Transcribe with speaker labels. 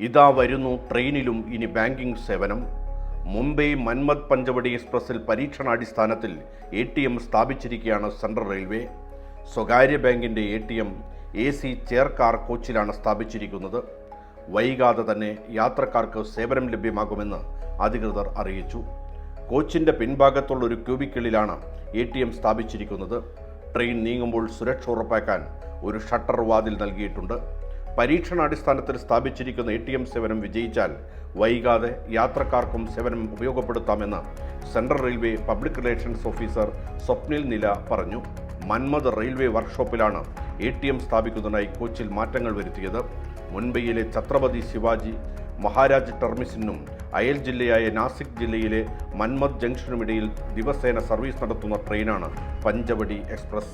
Speaker 1: ഇതാ വരുന്നു ട്രെയിനിലും ഇനി ബാങ്കിംഗ് സേവനം. മുംബൈ മന്മത് പഞ്ചവടി എക്സ്പ്രസിൽ പരീക്ഷണാടിസ്ഥാനത്തിൽ എ ടി എം സ്ഥാപിച്ചിരിക്കുകയാണ് സെൻട്രൽ റെയിൽവേ. സ്വകാര്യ ബാങ്കിന്റെ A T M A C chair car കോച്ചിലാണ് സ്ഥാപിച്ചിരിക്കുന്നത്. വൈകാതെ തന്നെ യാത്രക്കാർക്ക് സേവനം ലഭ്യമാകുമെന്ന് അധികൃതർ അറിയിച്ചു. കോച്ചിന്റെ പിൻഭാഗത്തുള്ള ഒരു ക്യൂബിക്കിളിലാണ് എ ടി എം സ്ഥാപിച്ചിരിക്കുന്നത്. ട്രെയിൻ നീങ്ങുമ്പോൾ സുരക്ഷ ഉറപ്പാക്കാൻ ഒരു ഷട്ടർ വാതിൽ നൽകിയിട്ടുണ്ട്. പരീക്ഷണാടിസ്ഥാനത്തിൽ സ്ഥാപിച്ചിരിക്കുന്ന എ ടി എം സേവനം വിജയിച്ചാൽ വൈകാതെ യാത്രക്കാർക്കും സേവനം ഉപയോഗപ്പെടുത്താമെന്ന് central railway public relations officer Swapnil Nila പറഞ്ഞു. മന്മത് റെയിൽവേ വർക്ക്ഷോപ്പിലാണ് എ ടി എം സ്ഥാപിക്കുന്നതിനായി കോച്ചിൽ മാറ്റങ്ങൾ വരുത്തിയത്. മുംബൈയിലെ ഛത്രപതി ശിവാജി മഹാരാജ് ടെർമിസിനും അയൽ ജില്ലയായ നാസിക് ജില്ലയിലെ മന്മത് ജംഗ്ഷനുമിടയിൽ ദിവസേന സർവീസ് നടത്തുന്ന ട്രെയിനാണ് പഞ്ചവടി എക്സ്പ്രസ്.